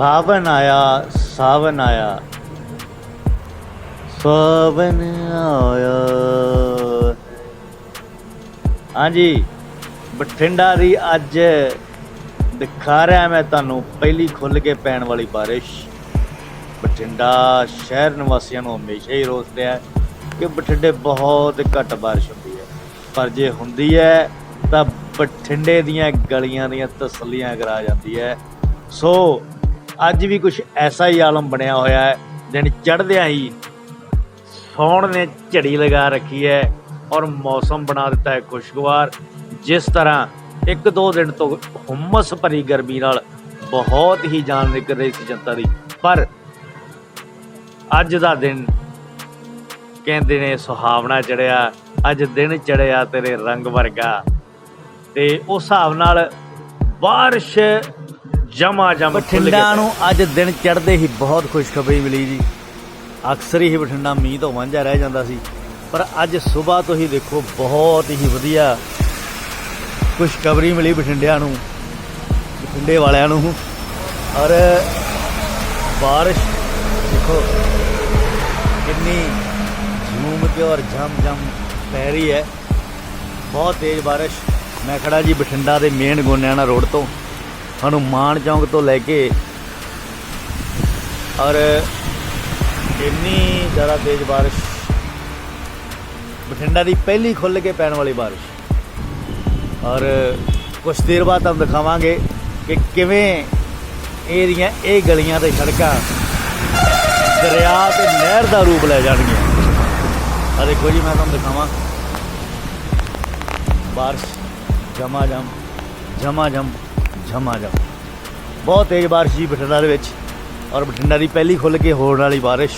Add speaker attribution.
Speaker 1: ਸਾਵਨ ਆਇਆ ਸਾਵਨ ਆਇਆ। ਸਾਵਨ ਆਇਆ। ਹਾਂਜੀ, ਬਠਿੰਡਾ ਦੀ ਅੱਜ ਦਿਖਾ ਰਿਹਾ ਮੈਂ ਤੁਹਾਨੂੰ, ਪਹਿਲੀ ਖੁੱਲ ਕੇ ਪੈਣ ਵਾਲੀ ਬਾਰਿਸ਼। ਬਠਿੰਡਾ ਸ਼ਹਿਰ ਨਿਵਾਸੀਆਂ ਨੂੰ ਹਮੇਸ਼ਾ ਹੀ ਰੋਸ ਰਿਹਾ ਕਿ ਬਠਿੰਡੇ ਬਹੁਤ ਘੱਟ ਬਾਰਿਸ਼ ਹੁੰਦੀ ਹੈ। ਪਰ ਜੇ ਹੁੰਦੀ ਹੈ, ਤਾਂ ਬਠਿੰਡੇ ਦੀਆਂ ਗਲੀਆਂ ਦੀਆਂ ਤਸੱਲੀਆਂ ਕਰਾ ਜਾਂਦੀ ਹੈ। ਸੋ ਅੱਜ ਵੀ ਕੁਝ ਐਸਾ ਹੀ ਆਲਮ ਬਣਿਆ ਹੋਇਆ ਹੈ ਦਿਨ ਚੜ੍ਹਦਿਆਂ ਹੀ ਸੌਣ ਨੇ ਝੜੀ ਲਗਾ ਰੱਖੀ ਹੈ ਔਰ ਮੌਸਮ ਬਣਾ ਦਿੱਤਾ ਹੈ ਖੁਸ਼ਗਵਾਰ, ਜਿਸ ਤਰ੍ਹਾਂ ਇੱਕ ਦੋ ਦਿਨ ਤੋਂ ਹੁਮਸ ਭਰੀ ਗਰਮੀ ਨਾਲ ਬਹੁਤ ਹੀ ਜਾਨ ਨਿਕਲ ਰਹੀ ਸੀ ਜਨਤਾ ਦੀ। ਪਰ ਅੱਜ ਦਾ ਦਿਨ ਕਹਿੰਦੇ ਨੇ ਸੁਹਾਵਣਾ ਚੜਿਆ ਅੱਜ ਦਿਨ ਚੜਿਆ ਤੇਰੇ ਰੰਗ ਵਰਗਾ। ਤੇ ਉਸ ਹਿਸਾਬ ਨਾਲ ਬਾਰਿਸ਼ ਜਮਾ ਜਮ ਬਠਿੰਡਾ ਨੂੰ ਅੱਜ ਦਿਨ ਚੜ੍ਹਦੇ ਹੀ ਬਹੁਤ ਖੁਸ਼ਖਬਰੀ ਮਿਲੀ ਜੀ। ਅਕਸਰ ਹੀ ਬਠਿੰਡਾ ਮੀਂਹ ਤੋਂ ਵਾਂਝਾ ਰਹਿ ਜਾਂਦਾ ਸੀ। ਪਰ ਅੱਜ ਸਵੇਰ ਤੋਂ ਹੀ ਦੇਖੋ ਬਹੁਤ ਹੀ ਵਧੀਆ ਖੁਸ਼ਖਬਰੀ ਮਿਲੀ ਬਠਿੰਡਿਆਂ ਨੂੰ ਬਠਿੰਡੇ ਵਾਲਿਆਂ ਨੂੰ। ਔਰ ਬਾਰਿਸ਼ ਦੇਖੋ ਕਿੰਨੀ ਝੂਮ ਕੇ ਔਰ ਝਮ ਝਮ ਪੈ ਰਹੀ ਹੈ। ਬਹੁਤ ਤੇਜ਼ ਬਾਰਿਸ਼। ਮੈਂ ਖੜਾ ਜੀ ਬਠਿੰਡਾ ਦੇ ਮੇਨ ਗੋਨਿਆਣਾ ਰੋਡ ਤੋਂ। ਹਨੂਮਾਨ ਚੌਂਕ ਤੋਂ ਲੈ ਕੇ ਔਰ ਇੰਨੀ ਜ਼ਿਆਦਾ ਤੇਜ਼ ਬਾਰਿਸ਼, ਬਠਿੰਡਾ ਦੀ ਪਹਿਲੀ ਖੁੱਲ ਕੇ ਪੈਣ ਵਾਲੀ ਬਾਰਿਸ਼। ਔਰ ਕੁਝ ਦੇਰ ਬਾਅਦ ਤੁਹਾਨੂੰ ਦਿਖਾਵਾਂਗੇ ਕਿ ਕਿਵੇਂ ਇਹਦੀਆਂ ਇਹ ਗਲੀਆਂ ਤੇ ਸੜਕਾਂ ਦਰਿਆ ਤੇ ਨਹਿਰ ਦਾ ਰੂਪ ਲੈ ਜਾਣਗੀਆਂ। ਆ ਦੇਖੋ ਜੀ, ਮੈਂ ਤੁਹਾਨੂੰ ਦਿਖਾਵਾਂ। ਬਾਰਿਸ਼ ਜਮਾ ਜਮ ਜਮਾ ਜਮ ਜਮਾ ਜਮ ਬਹੁਤ ਤੇਜ਼ ਬਾਰਿਸ਼ ਜੀ ਬਠਿੰਡਾ ਦੇ ਵਿੱਚ। ਔਰ ਬਠਿੰਡਾ ਦੀ ਪਹਿਲੀ ਖੁੱਲ ਕੇ ਹੋਣ ਵਾਲੀ ਬਾਰਿਸ਼।